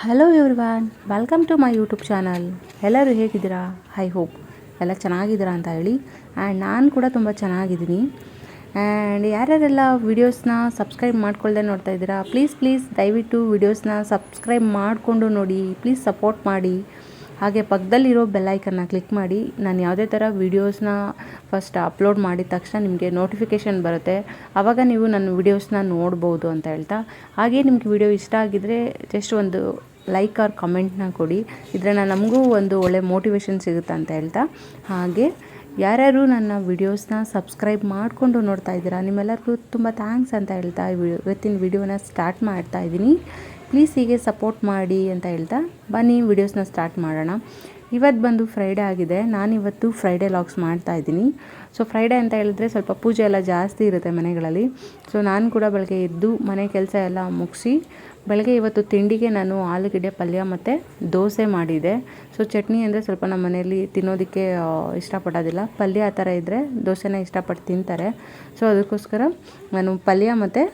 Hello everyone welcome to my YouTube channel ಎಲ್ಲರೂ ಹೇಗಿದ್ದೀರಾ? I hope ಎಲ್ಲ ಚೆನ್ನಾಗಿದ್ದೀರಾ ಅಂತ ಹೇಳಿ. ಆ್ಯಂಡ್ ನಾನು ಕೂಡ ತುಂಬ ಚೆನ್ನಾಗಿದ್ದೀನಿ. ಆ್ಯಂಡ್ ಯಾರ್ಯಾರೆಲ್ಲ ವೀಡಿಯೋಸ್ನ ಸಬ್ಸ್ಕ್ರೈಬ್ ಮಾಡ್ಕೊಳ್ಳ್ದೆ ನೋಡ್ತಾ ಇದ್ದೀರಾ ಪ್ಲೀಸ್ ಪ್ಲೀಸ್ ದಯವಿಟ್ಟು ವೀಡಿಯೋಸ್ನ ಸಬ್ಸ್ಕ್ರೈಬ್ ಮಾಡಿಕೊಂಡು ನೋಡಿ. ಪ್ಲೀಸ್ ಸಪೋರ್ಟ್ ಮಾಡಿ. ಹಾಗೆ ಪಕ್ಕದಲ್ಲಿರೋ ಬೆಲ್ಲೈಕನ್ನ ಕ್ಲಿಕ್ ಮಾಡಿ, ನಾನು ಯಾವುದೇ ಥರ ವೀಡಿಯೋಸ್ನ ಫಸ್ಟ್ ಅಪ್ಲೋಡ್ ಮಾಡಿದ ತಕ್ಷಣ ನಿಮಗೆ ನೋಟಿಫಿಕೇಷನ್ ಬರುತ್ತೆ. ಆವಾಗ ನೀವು ನನ್ನ ವೀಡಿಯೋಸ್ನ ನೋಡ್ಬೋದು ಅಂತ ಹೇಳ್ತಾ. ಹಾಗೆ ನಿಮ್ಗೆ ವಿಡಿಯೋ ಇಷ್ಟ ಆಗಿದ್ದರೆ ಜಸ್ಟ್ ಒಂದು ಲೈಕ್ ಆರ್ ಕಮೆಂಟ್ನ ಕೊಡಿ. ಇದರಿಂದ ನಮಗೂ ಒಂದು ಒಳ್ಳೆ ಮೋಟಿವೇಶನ್ ಸಿಗುತ್ತೆ ಅಂತ ಹೇಳ್ತಾ. ಹಾಗೆ ಯಾರ್ಯಾರು ನನ್ನ ವಿಡಿಯೋಸ್ನ ಸಬ್ಸ್ಕ್ರೈಬ್ ಮಾಡಿಕೊಂಡು ನೋಡ್ತಾ ಇದ್ದೀರಾ, ನಿಮ್ಮೆಲ್ಲರಿಗೂ ತುಂಬ ಥ್ಯಾಂಕ್ಸ್ ಅಂತ ಹೇಳ್ತಾ ಇವತ್ತಿನ ವಿಡಿಯೋನ ಸ್ಟಾರ್ಟ್ ಮಾಡ್ತಾ ಇದ್ದೀನಿ. ಪ್ಲೀಸ್ ಹೀಗೆ ಸಪೋರ್ಟ್ ಮಾಡಿ ಅಂತ ಹೇಳ್ತಾ ಬನ್ನಿ ವಿಡಿಯೋಸ್ನ ಸ್ಟಾರ್ಟ್ ಮಾಡೋಣ. ಇವತ್ತು ಬಂದು ಫ್ರೈಡೇ ಆಗಿದೆ. ನಾನಿವತ್ತು ಫ್ರೈಡೇ ಮಾಡ್ತಾ ಇದ್ದೀನಿ. ಸೊ ಫ್ರೈಡೇ ಅಂತ ಹೇಳಿದ್ರೆ ಸ್ವಲ್ಪ ಪೂಜೆ ಎಲ್ಲ ಜಾಸ್ತಿ ಇರುತ್ತೆ ಮನೆಗಳಲ್ಲಿ. ಸೊ ನಾನು ಕೂಡ ಬೆಳಗ್ಗೆ ಎದ್ದು ಮನೆ ಕೆಲಸ ಎಲ್ಲ ಮುಗಿಸಿ ಬೆಳಗ್ಗೆ ಇವತ್ತು ತಿಂಡಿಗೆ ನಾನು ಆಲೂಗಡ್ಡೆ ಪಲ್ಯ ಮತ್ತು ದೋಸೆ ಮಾಡಿದೆ. ಸೊ ಚಟ್ನಿ ಅಂದರೆ ಸ್ವಲ್ಪ ನಮ್ಮ ಮನೆಯಲ್ಲಿ ತಿನ್ನೋದಕ್ಕೆ ಇಷ್ಟಪಡೋದಿಲ್ಲ. ಪಲ್ಯ ಆ ಥರ ಇದ್ದರೆ ದೋಸೆನ ಇಷ್ಟಪಟ್ಟು ತಿಂತಾರೆ. ಸೊ ಅದಕ್ಕೋಸ್ಕರ ನಾನು ಪಲ್ಯ ಮತ್ತು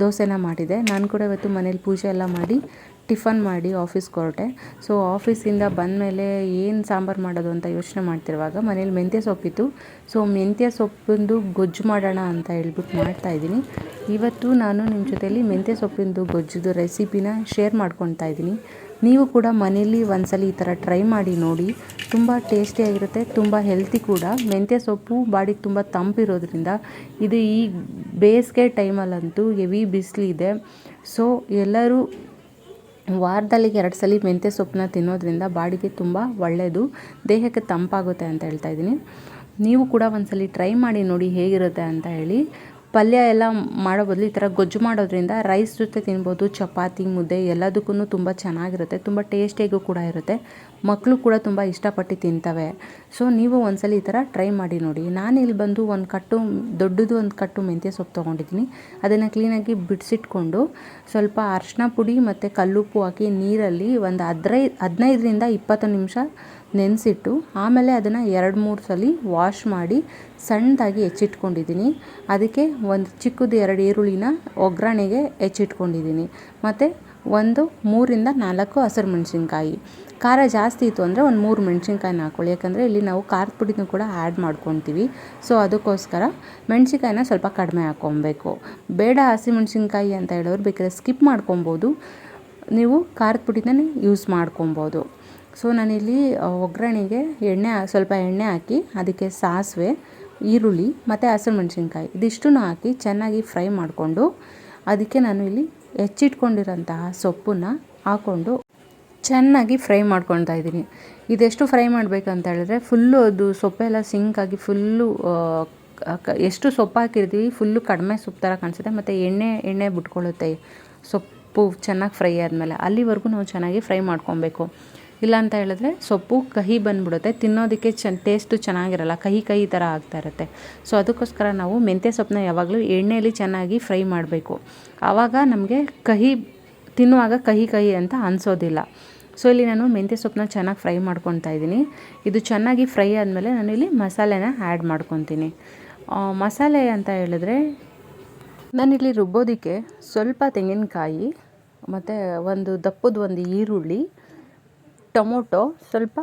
ದೋಸೆನ ಮಾಡಿದೆ. ನಾನು ಕೂಡ ಇವತ್ತು ಮನೇಲಿ ಪೂಜೆ ಎಲ್ಲ ಮಾಡಿ ಟಿಫನ್ ಮಾಡಿ ಆಫೀಸ್ಗೆ ಹೊರಟೆ ಸೊ ಆಫೀಸಿಂದ ಬಂದಮೇಲೆ ಏನು ಸಾಂಬಾರು ಮಾಡೋದು ಅಂತ ಯೋಚನೆ ಮಾಡ್ತಿರುವಾಗ ಮನೇಲಿ ಮೆಂತ್ಯ ಸೊಪ್ಪಿತ್ತು ಸೊ ಮೆಂತ್ಯ ಸೊಪ್ಪಿಂದು ಗೊಜ್ಜು ಮಾಡೋಣ ಅಂತ ಹೇಳ್ಬಿಟ್ಟು ಮಾಡ್ತಾಯಿದ್ದೀನಿ ಇವತ್ತು ನಾನು ನಿಮ್ಮ ಜೊತೆಯಲ್ಲಿ ಮೆಂತ್ಯ ಸೊಪ್ಪಿಂದು ಗೊಜ್ಜುದು ರೆಸಿಪಿನ ಶೇರ್ ಮಾಡ್ಕೊತಾ ಇದ್ದೀನಿ. ನೀವು ಕೂಡ ಮನೇಲಿ ಒಂದ್ಸಲ ಈ ಥರ ಟ್ರೈ ಮಾಡಿ ನೋಡಿ. ತುಂಬ ಟೇಸ್ಟಿಯಾಗಿರುತ್ತೆ ತುಂಬ ಹೆಲ್ತಿ ಕೂಡ. ಮೆಂತ್ಯ ಸೊಪ್ಪು ಬಾಡಿಗೆ ತುಂಬ ತಂಪಿರೋದ್ರಿಂದ ಇದು ಈ ಬೇಸಿಗೆ ಟೈಮಲ್ಲಂತೂ ಹೆವಿ ಬಿಸಿಲಿದೆ ಸೊ, ಎಲ್ಲರೂ ವಾರದಲ್ಲಿ ಎರಡು ಸಲ ಮೆಂತ್ಯ ಸೊಪ್ಪನ್ನ ತಿನ್ನೋದ್ರಿಂದ ಬಾಡಿಗೆ ತುಂಬ ಒಳ್ಳೆಯದು, ದೇಹಕ್ಕೆ ತಂಪಾಗುತ್ತೆ ಅಂತ ಹೇಳ್ತಾ ಇದ್ದೀನಿ. ನೀವು ಕೂಡ ಒಂದ್ಸಲಿ ಟ್ರೈ ಮಾಡಿ ನೋಡಿ ಹೇಗಿರುತ್ತೆ ಅಂತ ಹೇಳಿ. ಪಲ್ಯ ಎಲ್ಲ ಮಾಡೋ ಬದಲು ಈ ಥರ ಗೊಜ್ಜು ಮಾಡೋದ್ರಿಂದ ರೈಸ್ ಜೊತೆ ತಿನ್ಬೋದು, ಚಪಾತಿ, ಮುದ್ದೆ ಎಲ್ಲದಕ್ಕೂ ತುಂಬ ಚೆನ್ನಾಗಿರುತ್ತೆ, ತುಂಬ ಟೇಸ್ಟಿಯಾಗೂ ಕೂಡ ಇರುತ್ತೆ. ಮಕ್ಕಳು ಕೂಡ ತುಂಬ ಇಷ್ಟಪಟ್ಟು ತಿಂತವೆ. ಸೊ, ನೀವು ಒಂದ್ಸಲ ಈ ಥರ ಟ್ರೈ ಮಾಡಿ ನೋಡಿ. ನಾನು ಇಲ್ಲಿ ಬಂದು ಒಂದು ಕಟ್ಟು, ದೊಡ್ಡದು ಒಂದು ಕಟ್ಟು ಮೆಂತ್ಯ ಸೊಪ್ಪು ತೊಗೊಂಡಿದ್ದೀನಿ. ಅದನ್ನು ಕ್ಲೀನಾಗಿ ಬಿಡಿಸಿಟ್ಕೊಂಡು ಸ್ವಲ್ಪ ಅರಿಶಿನ ಪುಡಿ ಮತ್ತು ಕಲ್ಲುಪ್ಪು ಹಾಕಿ ನೀರಲ್ಲಿ ಒಂದು ಹದಿನೈದು, ಹದಿನೈದರಿಂದ ಇಪ್ಪತ್ತು ನಿಮಿಷ ನೆನೆಸಿಟ್ಟು ಆಮೇಲೆ ಅದನ್ನು ಎರಡು ಮೂರು ಸಲ ವಾಶ್ ಮಾಡಿ ಸಣ್ಣದಾಗಿ ಹೆಚ್ಚಿಟ್ಕೊಂಡಿದ್ದೀನಿ. ಅದಕ್ಕೆ ಒಂದು ಚಿಕ್ಕದು ಎರಡು ಈರುಳ್ಳಿನ ಒಗ್ಗರಣೆಗೆ ಹೆಚ್ಚಿಟ್ಕೊಂಡಿದ್ದೀನಿ. ಮತ್ತು ಒಂದು ಮೂರಿಂದ ನಾಲ್ಕು ಹಸಿರು ಮೆಣಸಿನ್ಕಾಯಿ. ಖಾರ ಜಾಸ್ತಿ ಇತ್ತು ಅಂದರೆ ಒಂದು ಮೂರು ಮೆಣಸಿನ್ಕಾಯಿನ ಹಾಕ್ಕೊಳ್ಳಿ. ಯಾಕಂದರೆ ಇಲ್ಲಿ ನಾವು ಖಾರದ ಪುಡಿನೂ ಕೂಡ ಆ್ಯಡ್ ಮಾಡ್ಕೊತೀವಿ. ಸೊ ಅದಕ್ಕೋಸ್ಕರ ಮೆಣಸಿನ್ಕಾಯಿನ ಸ್ವಲ್ಪ ಕಡಿಮೆ ಹಾಕ್ಕೊಬೇಕು. ಬೇಡ ಹಸಿಮೆಣ್ಸಿನ್ಕಾಯಿ ಅಂತ ಹೇಳೋರು ಬೇಕಾದ್ರೆ ಸ್ಕಿಪ್ ಮಾಡ್ಕೊಬೋದು. ನೀವು ಖಾರದ ಪುಡಿನೇ ಯೂಸ್ ಮಾಡ್ಕೊಬೋದು. ಸೊ ನಾನಿಲ್ಲಿ ಒಗ್ಗರಣೆಗೆ ಎಣ್ಣೆ, ಸ್ವಲ್ಪ ಎಣ್ಣೆ ಹಾಕಿ, ಅದಕ್ಕೆ ಸಾಸಿವೆ, ಈರುಳ್ಳಿ, ಮತ್ತು ಹಸಿಮೆಣ್ಸಿನ್ಕಾಯಿ ಇದಿಷ್ಟನ್ನು ಹಾಕಿ ಚೆನ್ನಾಗಿ ಫ್ರೈ ಮಾಡಿಕೊಂಡು, ಅದಕ್ಕೆ ನಾನು ಇಲ್ಲಿ ಹೆಚ್ಚಿಟ್ಕೊಂಡಿರೋಂತಹ ಸೊಪ್ಪನ್ನ ಹಾಕ್ಕೊಂಡು ಚೆನ್ನಾಗಿ ಫ್ರೈ ಮಾಡ್ಕೊಳ್ತಾ ಇದ್ದೀನಿ. ಇದೆಷ್ಟು ಫ್ರೈ ಮಾಡಬೇಕಂತ ಹೇಳಿದ್ರೆ, ಫುಲ್ಲು ಅದು ಸೊಪ್ಪೆಲ್ಲ ಸಿಂಕಾಗಿ ಫುಲ್ಲು ಎಷ್ಟು ಸೊಪ್ಪು ಹಾಕಿರ್ತೀವಿ, ಫುಲ್ಲು ಕಡಿಮೆ ಸೊಪ್ಪು ಥರ ಕಾಣಿಸುತ್ತೆ, ಮತ್ತು ಎಣ್ಣೆ ಎಣ್ಣೆ ಬಿಟ್ಕೊಳ್ಳುತ್ತೆ. ಸೊಪ್ಪು ಚೆನ್ನಾಗಿ ಫ್ರೈ ಆದಮೇಲೆ ಅಲ್ಲಿವರೆಗೂ ನಾವು ಚೆನ್ನಾಗಿ ಫ್ರೈ ಮಾಡ್ಕೊಬೇಕು ಇಲ್ಲ ಅಂತ ಹೇಳಿದ್ರೆ ಸೊಪ್ಪು ಕಹಿ ಬಂದ್ಬಿಡುತ್ತೆ. ತಿನ್ನೋದಕ್ಕೆ ಚ ಟೇಸ್ಟು ಚೆನ್ನಾಗಿರಲ್ಲ. ಕಹಿ ಕಹಿ ಥರ ಆಗ್ತಾ ಇರುತ್ತೆ. ಸೊ ಅದಕ್ಕೋಸ್ಕರ ನಾವು ಮೆಂತ್ಯ ಸೊಪ್ಪನ್ನ ಯಾವಾಗಲೂ ಎಣ್ಣೆಯಲ್ಲಿ ಚೆನ್ನಾಗಿ ಫ್ರೈ ಮಾಡಬೇಕು. ಆವಾಗ ನಮಗೆ ಕಹಿ, ತಿನ್ನುವಾಗ ಕಹಿ ಕಹಿ ಅಂತ ಅನಿಸೋದಿಲ್ಲ. ಸೊ ಇಲ್ಲಿ ನಾನು ಮೆಂತ್ಯ ಸೊಪ್ಪನ್ನ ಚೆನ್ನಾಗಿ ಫ್ರೈ ಮಾಡ್ಕೊತಾ ಇದ್ದೀನಿ. ಇದು ಚೆನ್ನಾಗಿ ಫ್ರೈ ಆದಮೇಲೆ ನಾನು ಇಲ್ಲಿ ಮಸಾಲೆನ ಆ್ಯಡ್ ಮಾಡ್ಕೊತೀನಿ. ಮಸಾಲೆ ಅಂತ ಹೇಳಿದ್ರೆ ನಾನಿಲ್ಲಿ ರುಬ್ಬೋದಕ್ಕೆ ಸ್ವಲ್ಪ ತೆಂಗಿನಕಾಯಿ, ಮತ್ತು ಒಂದು ದಪ್ಪದ ಒಂದು ಈರುಳ್ಳಿ ಟೊಮೊಟೊ, ಸ್ವಲ್ಪ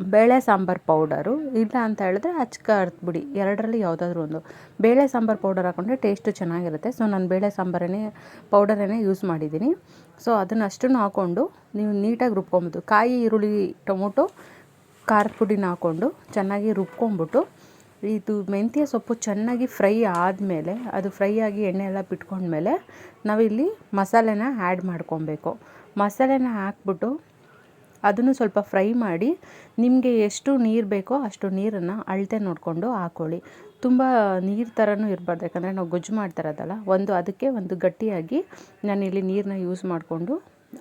ಬೇಳೆ ಸಾಂಬಾರು ಪೌಡರು, ಇಲ್ಲ ಅಂತ ಹೇಳಿದ್ರೆ ಅಚ್ಕ ಬಿಡಿ ಎರಡರಲ್ಲಿ ಯಾವುದಾದ್ರೂ ಒಂದು. ಬೇಳೆ ಸಾಂಬಾರು ಪೌಡರ್ ಹಾಕ್ಕೊಂಡ್ರೆ ಟೇಸ್ಟು ಚೆನ್ನಾಗಿರುತ್ತೆ. ಸೊ, ನಾನು ಬೇಳೆ ಸಾಂಬಾರನ್ನೇ, ಪೌಡರನ್ನೇ ಯೂಸ್ ಮಾಡಿದ್ದೀನಿ. ಸೊ, ಅದನ್ನು ಅಷ್ಟನ್ನು ಹಾಕ್ಕೊಂಡು ನೀವು ನೀಟಾಗಿ ರುಬ್ಕೊಬೋದು. ಕಾಯಿ, ಈರುಳ್ಳಿ, ಟೊಮೊಟೊ, ಖಾರದ ಪುಡಿನ ಹಾಕ್ಕೊಂಡು ಚೆನ್ನಾಗಿ ರುಬ್ಕೊಂಬಿಟ್ಟು ಇದು ಮೆಂತ್ಯ ಸೊಪ್ಪು ಚೆನ್ನಾಗಿ ಫ್ರೈ ಆದಮೇಲೆ, ಅದು ಫ್ರೈ ಆಗಿ ಎಣ್ಣೆ ಎಲ್ಲ ಬಿಟ್ಕೊಂಡ್ಮೇಲೆ ನಾವಿಲ್ಲಿ ಮಸಾಲೆನ ಆ್ಯಡ್ ಮಾಡ್ಕೊಬೇಕು. ಮಸಾಲೆನ ಹಾಕ್ಬಿಟ್ಟು ಅದನ್ನು ಸ್ವಲ್ಪ ಫ್ರೈ ಮಾಡಿ ನಿಮಗೆ ಎಷ್ಟು ನೀರು ಬೇಕೋ ಅಷ್ಟು ನೀರನ್ನು ಅಳತೆ ನೋಡಿಕೊಂಡು ಹಾಕ್ಕೊಳ್ಳಿ ತುಂಬ ನೀರು ಥರನೂ ಇರಬಾರ್ದು, ಯಾಕಂದರೆ ನಾವು ಗೊಜ್ಜು ಮಾಡ್ತಾರದಲ್ಲ, ಒಂದು ಅದಕ್ಕೆ ಒಂದು ಗಟ್ಟಿಯಾಗಿ ನಾನಿಲ್ಲಿ ನೀರನ್ನ ಯೂಸ್ ಮಾಡಿಕೊಂಡು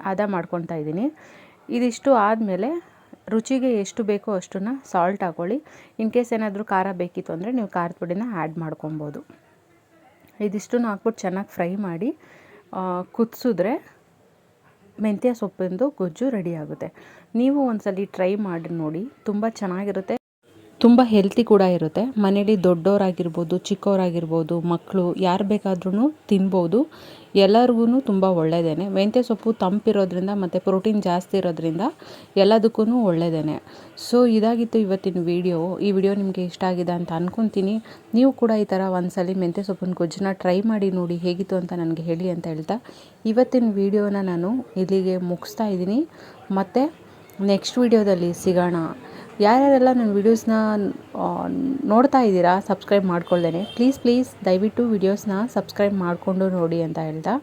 ಹದ ಮಾಡ್ಕೊತಾ ಇದ್ದೀನಿ. ಇದಿಷ್ಟು ಆದಮೇಲೆ ರುಚಿಗೆ ಎಷ್ಟು ಬೇಕೋ ಅಷ್ಟನ್ನು ಸಾಲ್ಟ್ ಹಾಕ್ಕೊಳ್ಳಿ ಇನ್ ಕೇಸ್ ಏನಾದರೂ ಖಾರ ಬೇಕಿತ್ತು ಅಂದರೆ ನೀವು ಖಾರದ ಪುಡಿನ ಆ್ಯಡ್ ಮಾಡ್ಕೊಬೋದು ಇದಿಷ್ಟನ್ನು ಹಾಕ್ಬಿಟ್ಟು ಚೆನ್ನಾಗಿ ಫ್ರೈ ಮಾಡಿ ಕುದಿಸಿದ್ರೆ ಮೆಂತ್ಯ ಸೊಪ್ಪಿಂದು ಗೊಜ್ಜು ರೆಡಿ ಆಗುತ್ತೆ. ನೀವು ಒಂದ್ಸಲ ಟ್ರೈ ಮಾಡಿ ನೋಡಿ ತುಂಬ ಚೆನ್ನಾಗಿರುತ್ತೆ. ತುಂಬ ಹೆಲ್ತಿ ಕೂಡ ಇರುತ್ತೆ. ಮನೇಲಿ ದೊಡ್ಡವರಾಗಿರ್ಬೋದು ಚಿಕ್ಕವರಾಗಿರ್ಬೋದು ಮಕ್ಕಳು ಯಾರು ಬೇಕಾದ್ರೂ ತಿನ್ಬೋದು. ಎಲ್ಲರಿಗೂ ತುಂಬ ಒಳ್ಳೆಯದೇ ಮೆಂತ್ಯ ಸೊಪ್ಪು ತಂಪಿರೋದ್ರಿಂದ ಮತ್ತು ಪ್ರೋಟೀನ್ ಜಾಸ್ತಿ ಇರೋದ್ರಿಂದ ಎಲ್ಲದಕ್ಕೂ ಒಳ್ಳೆಯದೇ ಸೊ ಇದಾಗಿತ್ತು ಇವತ್ತಿನ ವಿಡಿಯೋ ಈ ವಿಡಿಯೋ ನಿಮಗೆ ಇಷ್ಟ ಆಗಿದೆ ಅಂತ ಅಂದ್ಕೊತೀನಿ ನೀವು ಕೂಡ ಈ ಥರ ಒಂದ್ಸಲಿ ಮೆಂತ್ಯ ಸೊಪ್ಪಿನ ಗೊಜ್ಜನ್ನ ಟ್ರೈ ಮಾಡಿ ನೋಡಿ ಹೇಗಿತ್ತು ಅಂತ ನನಗೆ ಹೇಳಿ ಅಂತ ಹೇಳ್ತಾ. ಇವತ್ತಿನ ವಿಡಿಯೋನ ನಾನು ಇಲ್ಲಿಗೆ ಮುಗಿಸ್ತಾ ಇದ್ದೀನಿ. ಮತ್ತು ನೆಕ್ಸ್ಟ್ ವಿಡಿಯೋದಲ್ಲಿ ಸಿಗೋಣ. ಯಾರ್ಯಾರೆಲ್ಲ ನನ್ನ ವೀಡಿಯೋಸ್ನ ನೋಡ್ತಾ ಇದ್ದೀರಾ ಸಬ್ಸ್ಕ್ರೈಬ್ ಮಾಡ್ಕೊಳ್ದೇನೆ ಪ್ಲೀಸ್ ಪ್ಲೀಸ್ ದಯವಿಟ್ಟು ವೀಡಿಯೋಸ್ನ ಸಬ್ಸ್ಕ್ರೈಬ್ ಮಾಡಿಕೊಂಡು ನೋಡಿ ಅಂತ ಹೇಳ್ತಾ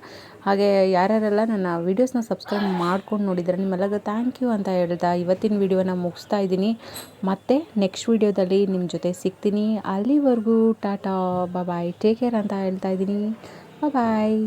ಹಾಗೆ ಯಾರ್ಯಾರೆಲ್ಲ ನನ್ನ ವೀಡಿಯೋಸ್ನ ಸಬ್ಸ್ಕ್ರೈಬ್ ಮಾಡ್ಕೊಂಡು ನೋಡಿದ್ರೆ ನಿಮ್ಮೆಲ್ಲರಿಗೂ ಥ್ಯಾಂಕ್ ಯು ಅಂತ ಹೇಳ್ತಾ ಇವತ್ತಿನ ವೀಡಿಯೋನ ಮುಗಿಸ್ತಾ ಇದ್ದೀನಿ. ಮತ್ತೆ ನೆಕ್ಸ್ಟ್ ವೀಡಿಯೋದಲ್ಲಿ ನಿಮ್ಮ ಜೊತೆ ಸಿಗ್ತೀನಿ. ಅಲ್ಲಿವರೆಗೂ ಟಾಟಾ ಬಾಯ್ ಟೇಕ್ ಕೇರ್ ಅಂತ ಹೇಳ್ತಾ ಇದ್ದೀನಿ. ಬಾಯ್